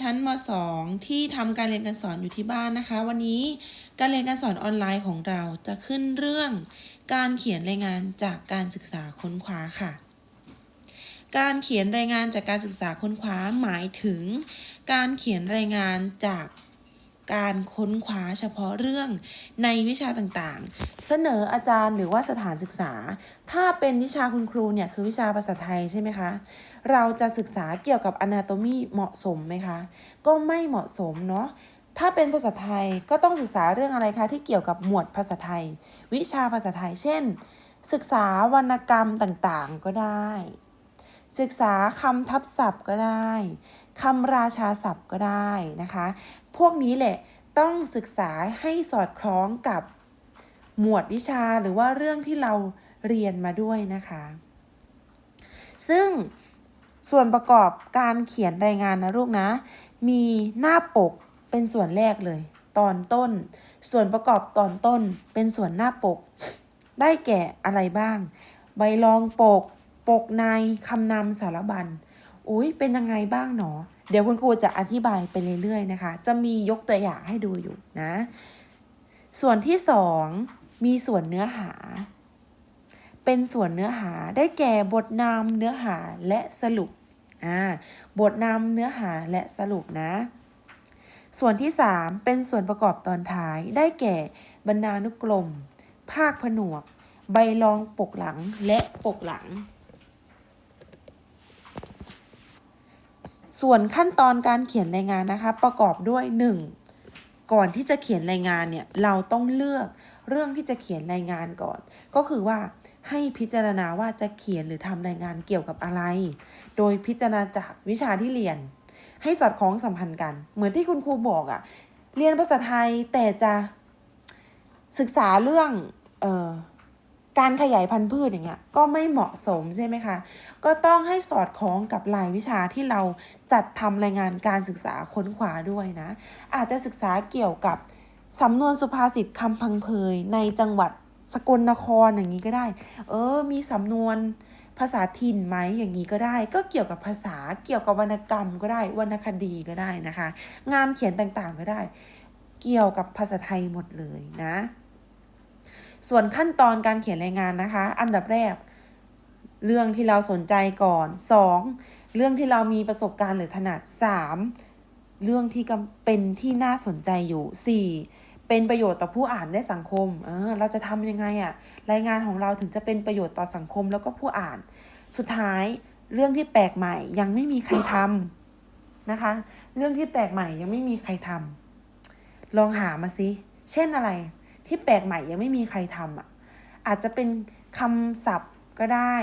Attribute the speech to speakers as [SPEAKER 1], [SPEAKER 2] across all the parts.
[SPEAKER 1] ชั้นม .2 ที่ทำการเรียนการสอนอยู่ที่บ้านนะคะ วันนี้การเรียนการสอนออนไลน์ของเราจะขึ้นเรื่อง การเขียนรายงานจากการศึกษาค้นคว้าค่ะ การเขียนรายงานจากการศึกษาค้นคว้าหมายถึง การเขียนรายงานจากการค้นคว้าเฉพาะเรื่องในวิชาต่างๆ เสนออาจารย์หรือว่าสถานศึกษา ถ้าเป็นวิชาคุณครูเนี่ยคือวิชาภาษาไทยใช่ไหมคะ เราจะศึกษาเกี่ยวกับ anatomy เหมาะสมไหมคะ ก็ไม่เหมาะสมเนาะถ้าเป็นภาษาไทยก็ต้องศึกษาเรื่องอะไรคะที่เกี่ยวกับหมวดภาษาไทย วิชาภาษาไทย เช่น ศึกษาวรรณกรรมต่างๆก็ได้ ศึกษาคำทับศัพท์ก็ได้คำราชาศัพท์ก็ได้นะคะ พวกนี้แหละต้องศึกษาให้สอดคล้องกับหมวดวิชาหรือว่าเรื่องที่เราเรียนมาด้วยนะคะ ซึ่ง ส่วนประกอบการเขียนรายงานนะลูกนะ มีหน้าปกเป็นส่วนแรกเลย ตอนต้น ส่วนประกอบตอนต้นเป็นส่วนหน้าปก ได้แก่อะไรบ้าง ใบรองปก ปกในคำนำสารบัญอุ้ยเป็นยังไงบ้างหนอ เดี๋ยวคุณครูจะอธิบายไปเรื่อยๆนะคะ จะมียกตัวอย่างให้ดูอยู่นะ ส่วนที่สองมีส่วนเนื้อหา เป็นส่วนเนื้อหาได้แก่บทนำเนื้อหาและสรุป อ่าบทนำเนื้อหาและสรุปนะ ส่วนที่ 3 เป็นส่วนประกอบตอนท้ายได้แก่บรรณานุกรม ภาคผนวก ใบรองปกหลังและปกหลัง ส่วนขั้นตอนการเขียนรายงานนะคะ ประกอบด้วย 1. ก่อนที่จะเขียนรายงานเนี่ยเราต้องเลือกเรื่องที่จะเขียนรายงานก่อน ก็คือว่าให้พิจารณาว่าจะเขียนหรือทำรายงานเกี่ยวกับอะไร โดยพิจารณาจากวิชาที่เรียน ให้สอดคล้องสัมพันธ์กัน เหมือนที่คุณครูบอกอะเรียนภาษาไทยแต่จะศึกษาเรื่อง เออ การขยายพันธุ์พืชอย่างเงี้ยก็ไม่เหมาะสมใช่ไหมคะ ก็ต้องให้สอดคล้องกับรายวิชาที่เราจัดทำรายงานการศึกษาค้นคว้าด้วยนะ อาจจะศึกษาเกี่ยวกับสำนวนสุภาษิตคำพังเพยในจังหวัดสกลนครอย่างนี้ก็ได้ เออ มีสำนวนภาษาถิ่นไหมอย่างนี้ก็ได้ ก็เกี่ยวกับภาษาเกี่ยวกับวรรณกรรมก็ได้วรรณคดีก็ได้นะคะ งานเขียนต่างๆก็ได้ เกี่ยวกับภาษาไทยหมดเลยนะ ส่วนขั้นตอนการเขียนรายงานนะคะ อันดับแรก เรื่องที่เราสนใจก่อน 2. เรื่องที่เรามีประสบการณ์หรือถนัด 3. เรื่องที่เป็นที่น่าสนใจอยู่ 4. เป็นประโยชน์ต่อผู้อ่านและสังคมเออเราจะทำยังไงอะรายงานของเราถึงจะเป็นประโยชน์ต่อสังคมแล้วก็ผู้อ่าน สุดท้ายเรื่องที่แปลกใหม่ยังไม่มีใครทำนะคะ เรื่องที่แปลกใหม่ยังไม่มีใครทำลองหามาสิ เช่นอะไร ที่แปลกใหม่ยังไม่มีใครทำอะอาจจะเป็นคำศัพท์ก็ได้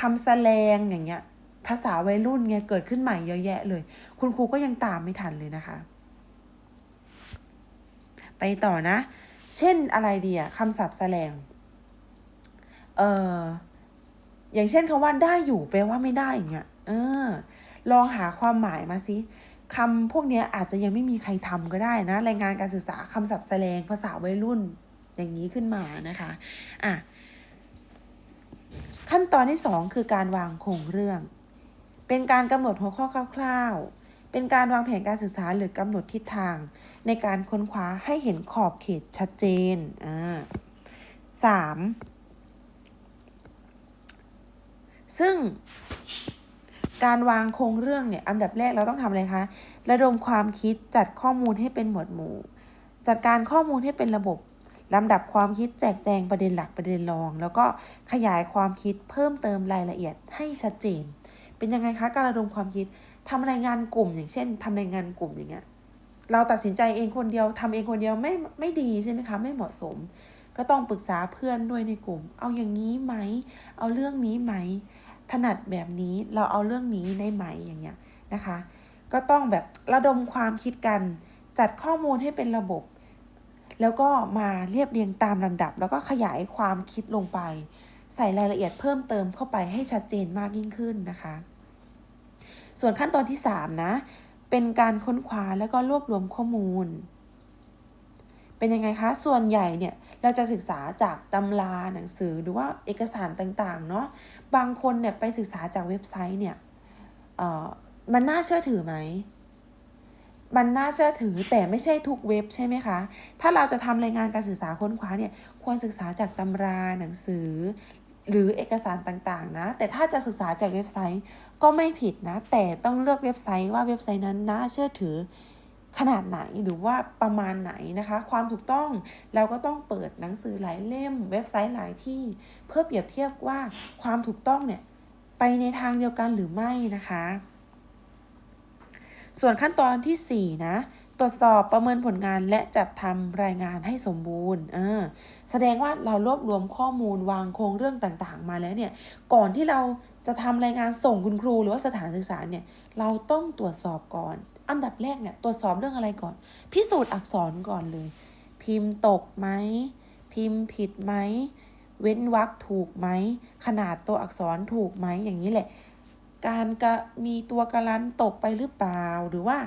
[SPEAKER 1] คำแสลงอย่างเงี้ย ภาษาวัยรุ่นไงเกิดขึ้นใหม่เยอะแยะเลย คุณครูก็ยังตามไม่ทันเลยนะคะ ไปต่อนะ เช่นอะไรดีอะคำศัพท์แสลงเอออย่างเช่นคำว่าได้อยู่แปลว่าไม่ได้อย่างเงี้ยเออ ลองหาความหมายมาสิ คำพวกนี้อาจจะยังไม่มีใครทำก็ได้นะรายงานการศึกษาคำศัพท์แสลงภาษาวัยรุ่นอย่างนี้ขึ้นมานะคะอะขั้นตอนที่ 2 คือการวางโครงเรื่อง เป็นการกำหนดหัวข้อคร่าวๆ เป็นการวางแผนการศึกษาหรือกำหนดทิศทาง ในการค้นคว้าให้เห็นขอบเขตชัดเจนอ่าสามซึ่ง การวางโครงเรื่องเนี่ยอันดับแรกเราต้องทำอะไรคะ ระดมความคิดจัดข้อมูลให้เป็นหมวดหมู่ จัดการข้อมูลให้เป็นระบบลำดับความคิดแจกแจงประเด็นหลักประเด็นรอง แล้วก็ขยายความคิดเพิ่มเติมรายละเอียดให้ชัดเจน เป็นยังไงคะการระดมความคิดทำรายงานกลุ่ม อย่างเช่นทำรายงานกลุ่มอย่างเงี้ยเราตัดสินใจเองคนเดียวทำเองคนเดียวไม่ไม่ดีใช่ไหมคะไม่เหมาะสม ก็ต้องปรึกษาเพื่อนด้วยในกลุ่ม เอาอย่างนี้ไหม เอาเรื่องนี้ไหม ถนัดแบบนี้เราเอาเรื่องนี้ได้ไหมอย่างเงี้ยนะคะ ก็ต้องแบบระดมความคิดกัน จัดข้อมูลให้เป็นระบบ แล้วก็มาเรียบเรียงตามลำดับ แล้วก็ขยายความคิดลงไป ใส่รายละเอียดเพิ่มเติมเข้าไปให้ชัดเจนมากยิ่งขึ้นนะคะ ส่วนขั้นตอนที่ 3 นะ เป็นการค้นคว้าแล้วก็รวบรวมข้อมูลเป็นยังไงคะ ส่วนใหญ่เนี่ย เราจะศึกษาจากตำราหนังสือหรือว่าเอกสารต่างๆ เนาะ บางคนเนี่ยไปศึกษาจากเว็บไซต์เนี่ยมันน่าเชื่อถือไหม มันน่าเชื่อถือแต่ไม่ใช่ทุกเว็บใช่ไหมคะ ถ้าเราจะทำรายงานการศึกษาค้นคว้าเนี่ยควรศึกษาจากตำราหนังสือ หรือเอกสารต่างๆ นะ แต่ถ้าจะศึกษาจากเว็บไซต์ก็ไม่ผิดนะ แต่ต้องเลือกเว็บไซต์ว่าเว็บไซต์นั้นน่าเชื่อถือ ขนาดไหนหรือว่าประมาณไหนนะคะ ความถูกต้องเราก็ต้องเปิดหนังสือหลายเล่ม เว็บไซต์หลายที่ เพื่อเปรียบเทียบว่าความถูกต้องเนี่ยไปในทางเดียวกันหรือไม่นะคะ ส่วนขั้นตอนทีสี่4 นะตรวจสอบประเมินผลงานและจัดทำรายงานให้สมบูรณ์เออแสดงว่าเรารวบรวมข้อมูลวางโครงเรื่องต่างๆ มาแล้วเนี่ย ก่อนที่เราจะทำรายงานส่งคุณครูหรือว่าสถานศึกษาเนี่ย เราต้องตรวจสอบก่อน อันดับแรกเนี่ยตรวจสอบเรื่องอะไรก่อน พิสูจน์อักษรก่อนเลย พิมพ์ตกไหม พิมพ์ผิดไหม เว้นวรรคถูกไหม ขนาดตัวอักษรถูกไหมอย่างนี้แหละ การกะมีตัวการันตกไปหรือเปล่า หรือว่า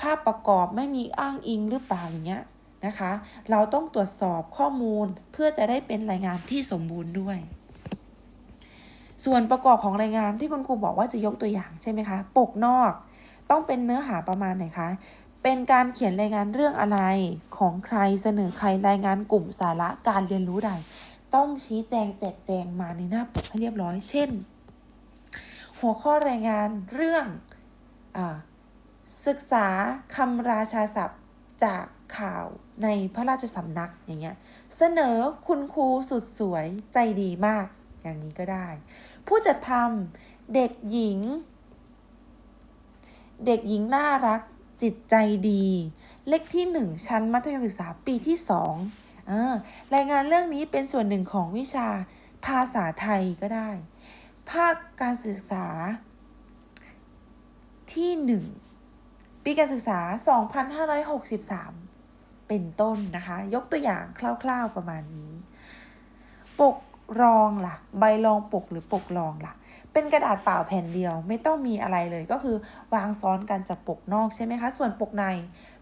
[SPEAKER 1] ภาพประกอบไม่มีอ้างอิงหรือเปล่าอย่างเงี้ยนะคะ เราต้องตรวจสอบข้อมูลเพื่อจะได้เป็นรายงานที่สมบูรณ์ด้วย ส่วนประกอบของรายงานที่คุณครูบอกว่าจะยกตัวอย่างใช่ไหมคะ ปกนอก ต้องเป็นเนื้อหาประมาณไหนคะ เป็นการเขียนรายงานเรื่องอะไร ของใครเสนอใครรายงานกลุ่มสาระการเรียนรู้ใด ต้องชี้แจงแจกแจงมาในหน้าปกให้เรียบร้อย เช่น หัวข้อรายงานเรื่องอาศึกษาคำราชาศัพท์จากข่าวในพระราชสำนักอย่างเงี้ย เสนอคุณครูสุดสวยใจดีมาก อย่างนี้ก็ได้ ผู้จัดทำเด็กหญิง เด็กหญิงน่ารัก จิตใจดี เลขที่หนึ่งชั้นมัธยมศึกษาปีที่สองรายงานเรื่องนี้เป็นส่วนหนึ่งของวิชาภาษาไทยก็ได้ ภาคการศึกษาที่หนึ่งปีการศึกษา 2563 เป็นต้นนะคะ ยกตัวอย่างคร่าว ๆประมาณนี้ ปกรองล่ะ ใบรองปกหรือปกรองล่ะ เป็นกระดาษเปล่าแผ่นเดียว ไม่ต้องมีอะไรเลยก็คือวางซ้อนกันจากปกนอกใช่ไหมคะ ส่วนปกใน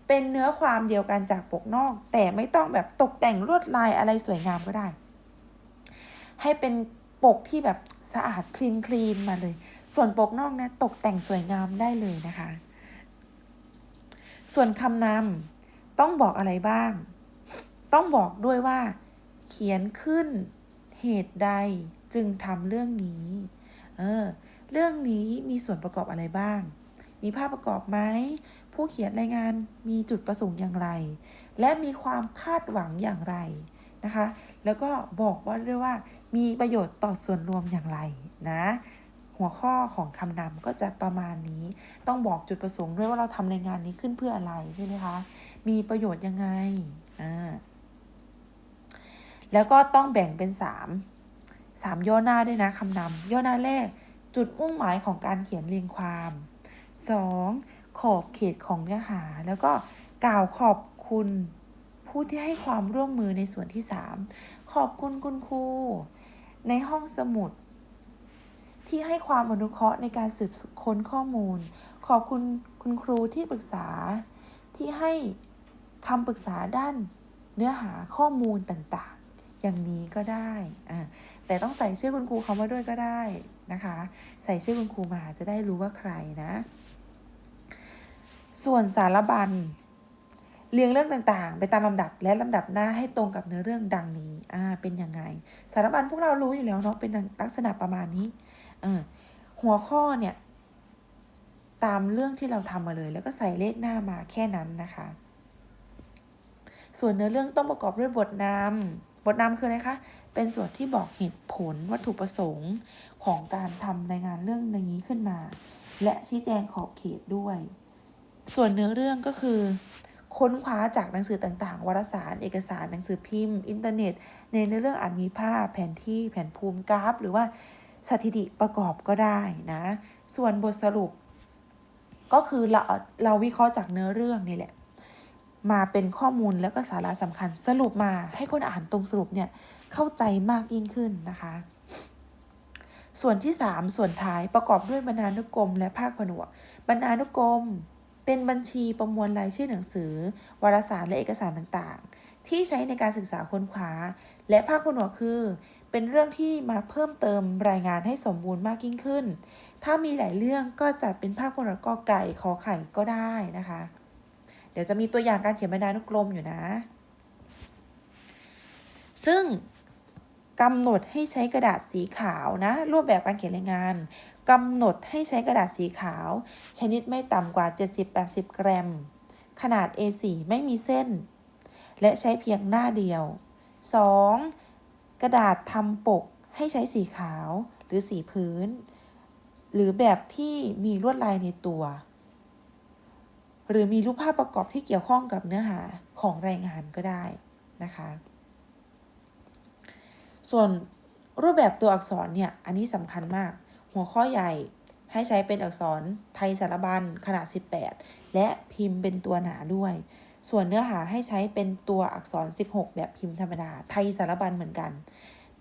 [SPEAKER 1] เป็นเนื้อความเดียวกันจากปกนอก แต่ไม่ต้องแบบตกแต่งลวดลายอะไรสวยงามก็ได้ ให้เป็นปกที่แบบสะอาดคลีนคลีนมาเลย ส่วนปกนอกนะตกแต่งสวยงามได้เลยนะคะ ส่วนคำนำต้องบอกอะไรบ้าง ต้องบอกด้วยว่า เขียนขึ้นเหตุใดจึงทำเรื่องนี้ เออ เรื่องนี้มีส่วนประกอบอะไรบ้าง มีภาพประกอบไหม ผู้เขียนรายงานมีจุดประสงค์อย่างไร และมีความคาดหวังอย่างไรนะคะ แล้วก็บอกว่าด้วยว่ามีประโยชน์ต่อส่วนรวมอย่างไรนะ หัวข้อของคำนำก็จะประมาณนี้ ต้องบอกจุดประสงค์ด้วยว่าเราทำรายงานนี้ขึ้นเพื่ออะไรใช่ไหมคะ มีประโยชน์ยังไง อ่า แล้วก็ต้องแบ่งเป็น 3 3 ย่อหน้าด้วยนะคำนำย่อหน้าแรก จุดมุ่งหมายของการเขียนเรียงความ 2. ขอบเขตของเนื้อหา แล้วก็กล่าวขอบคุณผู้ที่ให้ความร่วมมือในส่วนที่ 3 ขอบคุณคุณครูในห้องสมุด ที่ให้ความอนุเคราะห์ในการสืบค้นข้อมูล ขอบคุณคุณครูที่ปรึกษาที่ให้คำปรึกษาด้านเนื้อหาข้อมูลต่างๆ อย่างนี้ก็ได้อ่า แต่ต้องใส่ชื่อคุณครูเขามาด้วยก็ได้นะคะ ใส่ชื่อคุณครูมาจะได้รู้ว่าใครนะ ส่วนสารบัญเรียงเรื่องต่างๆ ไปตามลำดับและลำดับหน้าให้ตรงกับเนื้อเรื่องดังนี้อ่าเป็นยังไง สารบัญพวกเรารู้อยู่แล้วเนาะเป็นลักษณะประมาณนี้เออหัวข้อเนี่ย ตามเรื่องที่เราทำมาเลย แล้วก็ใส่เลขหน้ามาแค่นั้นนะคะ ส่วนเนื้อเรื่องต้องประกอบด้วยบทนำบทนำคืออะไรคะ เป็นส่วนที่บอกเหตุผลวัตถุประสงค์ของการทำรายงานเรื่องนี้ขึ้นมา และชี้แจงขอบเขตด้วย ส่วนเนื้อเรื่องก็คือ ค้นคว้าจากหนังสือต่างๆ วารสาร เอกสารหนังสือพิมพ์ อินเทอร์เน็ต ในเนื้อเรื่องอาจมีภาพแผนที่แผนภูมิกราฟ หรือว่าสถิติประกอบก็ได้นะ ส่วนบทสรุป ก็คือเราเราวิเคราะห์จากเนื้อเรื่องนี่แหละ มาเป็นข้อมูลแล้วก็สาระสำคัญสรุปมาให้คนอ่านตรงสรุปเนี่ย เข้าใจมากยิ่งขึ้นนะคะ ส่วนที่ 3 ส่วนท้ายประกอบด้วยบรรณานุกรม และภาคผนวก บรรณานุกรม เป็นบัญชีประมวลรายชื่อหนังสือ วารสารและเอกสารต่างๆ ที่ใช้ในการศึกษาค้นคว้า และภาคผนวกคือ เป็นเรื่องที่มาเพิ่มเติมรายงานให้สมบูรณ์มากยิ่งขึ้น ถ้ามีหลายเรื่องก็จัดเป็นภาคผนวกกอไก่ขอไข่ก็ได้นะคะ เดี๋ยวจะมีตัวอย่างการเขียนบรรณานุกรมอยู่นะซึ่ง กำหนดให้ใช้กระดาษสีขาวนะรูปแบบการเขียนรายงานกำหนดให้ใช้กระดาษสีขาว ชนิดไม่ต่ำกว่า 70-80 กรัม ขนาด A4 ไม่มีเส้น และใช้เพียงหน้าเดียว 2. กระดาษทำปกให้ใช้สีขาวหรือสีพื้น หรือแบบที่มีลวดลายในตัว หรือมีรูปภาพประกอบที่เกี่ยวข้องกับเนื้อหาของรายงานก็ได้นะคะ ส่วนรูปแบบตัวอักษรเนี่ย อันนี้สำคัญมาก หัวข้อใหญ่ให้ใช้เป็นอักษรไทยสารบัญขนาด 18 และพิมพ์เป็นตัวหนาด้วย ส่วนเนื้อหาให้ใช้เป็นตัวอักษร 16 แบบพิมพ์ธรรมดา ไทยสารบัญเหมือนกัน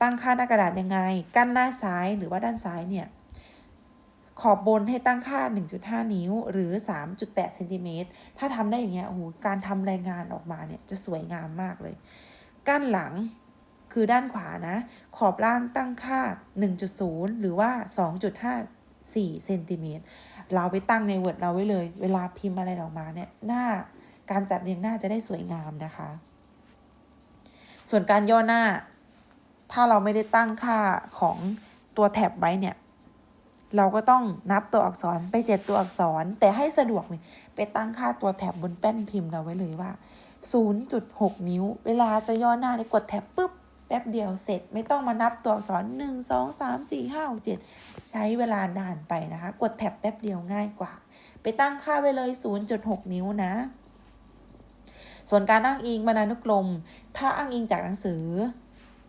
[SPEAKER 1] ตั้งค่าหน้ากระดาษยังไง กั้นหน้าซ้ายหรือว่าด้านซ้ายเนี่ย ขอบบนให้ตั้งค่า 1.5 นิ้วหรือ 3.8เซนติเมตรถ้าทำได้อย่างเงี้ยโอ้โหการทำรายงานออกมาเนี่ยจะสวยงามมากเลย กั้นหลัง คือด้านขวานะ ขอบล่างตั้งค่า 1.0 หรือว่า 2.54เซนติเมตรเราไปตั้งใน Word เราไว้เลย เวลาพิมพ์อะไรออกมาเนี่ยหน้าการจัดเรียงหน้าจะได้สวยงามนะคะ ส่วนการย่อหน้า ถ้าเราไม่ได้ตั้งค่าของตัวแท็บไว้เนี่ย เราก็ต้องนับตัวอักษรไปเจ็ดตัวอักษร แต่ให้สะดวกเนี่ยไปตั้งค่าตัวแท็บบนแป้นพิมพ์เราไว้เลยว่า 0.6 นิ้ว เวลาจะย่อหน้าเนี่ยกดแท็บปุ๊บ แป๊บเดียวเสร็จไม่ต้องมานับตัวอักษร 1 2 3 4 5 6 7 ใช้เวลานานไปนะคะ กดแท็บแป๊บเดียวง่ายกว่า ไปตั้งค่าไว้เลย 0.6 นิ้วนะ ส่วนการอ้างอิงบรรณานุกรม ถ้าอ้างอิงจากหนังสือ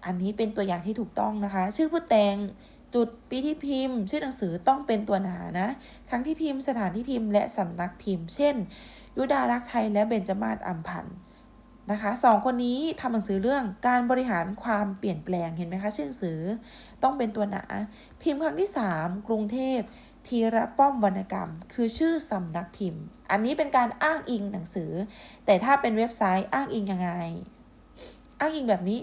[SPEAKER 1] อันนี้เป็นตัวอย่างที่ถูกต้องนะคะ ชื่อผู้แต่งจุดปีที่พิมพ์ ชื่อหนังสือต้องเป็นตัวหนานะ ครั้งที่พิมพ์สถานที่พิมพ์และสำนักพิมพ์ เช่น ยุดารักไทยและเบญจมาศอัมพันธ์ นะคะสองคนนี้ทำหนังสือเรื่องการบริหารความเปลี่ยนแปลงเห็นไหมคะชื่อหนังสือต้องเป็นตัวหนาพิมพ์ครั้งที่ 3 กรุงเทพธีระป้อมวรรณกรรม คือชื่อสำนักพิมพ์ อันนี้เป็นการอ้างอิงหนังสือ แต่ถ้าเป็นเว็บไซต์อ้างอิงยังไง อ้างอิงแบบนี้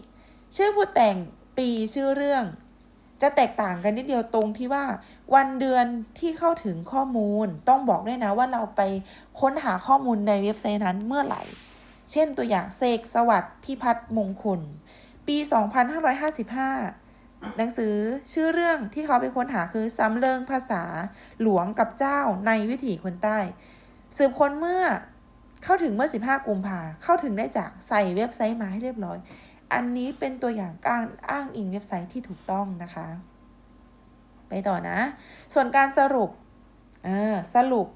[SPEAKER 1] ชื่อผู้แต่งปีชื่อเรื่อง จะแตกต่างกันนิดเดียวตรงที่ว่า วันเดือนที่เข้าถึงข้อมูล ต้องบอกด้วยนะว่าเราไปค้นหาข้อมูลในเว็บไซต์นั้นเมื่อไหร่ เช่นตัวอย่างเสกสวัสดิ์พิพัฒน์มงคล ปี 2555 หนังสือชื่อเรื่องที่เขาไปค้นหาคือสำเริงภาษาหลวงกับเจ้าในวิถีคนใต้ สืบค้นเมื่อเข้าถึงเมื่อ 15 กุมภาเข้าถึงได้จากใส่เว็บไซต์มาให้เรียบร้อย อันนี้เป็นตัวอย่างการอ้างอิงเว็บไซต์ที่ถูกต้องนะคะ ไปต่อนะ ส่วนการสรุปสรุป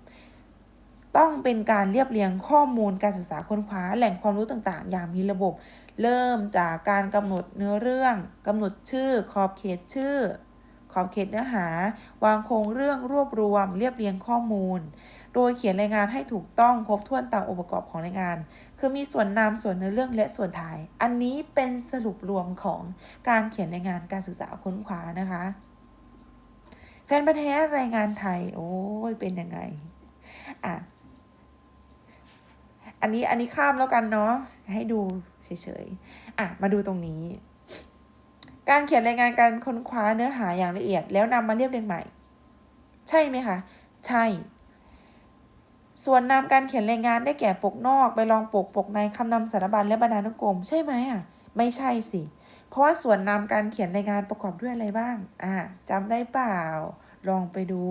[SPEAKER 1] ต้องเป็นการเรียบเรียงข้อมูลการศึกษาค้นคว้าแหล่งความรู้ต่างๆ อย่างมีระบบ เริ่มจากการกำหนดเนื้อเรื่องกำหนดชื่อ ขอบเขตชื่อ ขอบเขตเนื้อหา วางโครงเรื่องรวบรวม เรียบเรียงข้อมูล โดยเขียนรายงานให้ถูกต้องครบถ้วนตามองค์ประกอบของรายงาน คือมีส่วนนำส่วนเนื้อเรื่องและส่วนท้าย อันนี้เป็นสรุปรวมของการเขียนรายงานการศึกษาค้นคว้านะคะแฟนพันธุ์แท้รายงานไทย โอ้ยเป็นยังไงอะ อันนี้อันนี้ข้ามแล้วกันเนาะให้ดูเฉยๆอะมาดูตรงนี้ การเขียนรายงานการค้นคว้าเนื้อหาอย่างละเอียด แล้วนำมาเรียบเรียงใหม่ ใช่ไหมคะ ใช่ ส่วนนำการเขียนรายงานได้แก่ปกนอก ไปลองปกปกในคำนำสารบัญและบรรณานุกรม ใช่ไหมอะไม่ใช่สิ เพราะว่าส่วนนำการเขียนรายงานประกอบด้วยอะไรบ้าง อ่าจำได้เปล่า ลองไปดู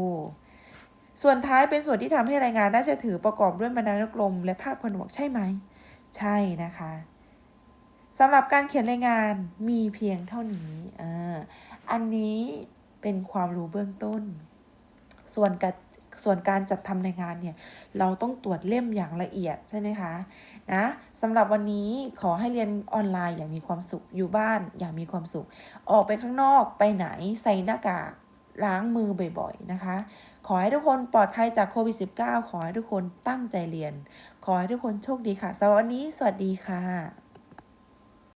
[SPEAKER 1] ส่วนท้ายเป็นส่วนที่ทำให้รายงานน่าจะถือประกอบด้วยบรรณานุกรม และภาพผนวกใช่ไหม ใช่นะคะสำหรับการเขียนรายงานมีเพียงเท่านี้อออันนี้เป็นความรู้เบื้องต้น ส่วนการส่วนการจัดทำรายงานเนี่ย เราต้องตรวจเล่มอย่างละเอียดใช่ไหมคะ นะสำหรับวันนี้ขอให้เรียนออนไลน์อย่างมีความสุข อยู่บ้านอย่างมีความสุข ออกไปข้างนอกไปไหนใส่หน้ากากล้างมือบ่อยๆนะคะ ขอให้ทุกคนปลอดภัยจากโควิด -19 ขอให้ทุกคนตั้งใจเรียน ขอให้ทุกคนโชคดีค่ะสำหรับวันนี้ สวัสดีค่ะ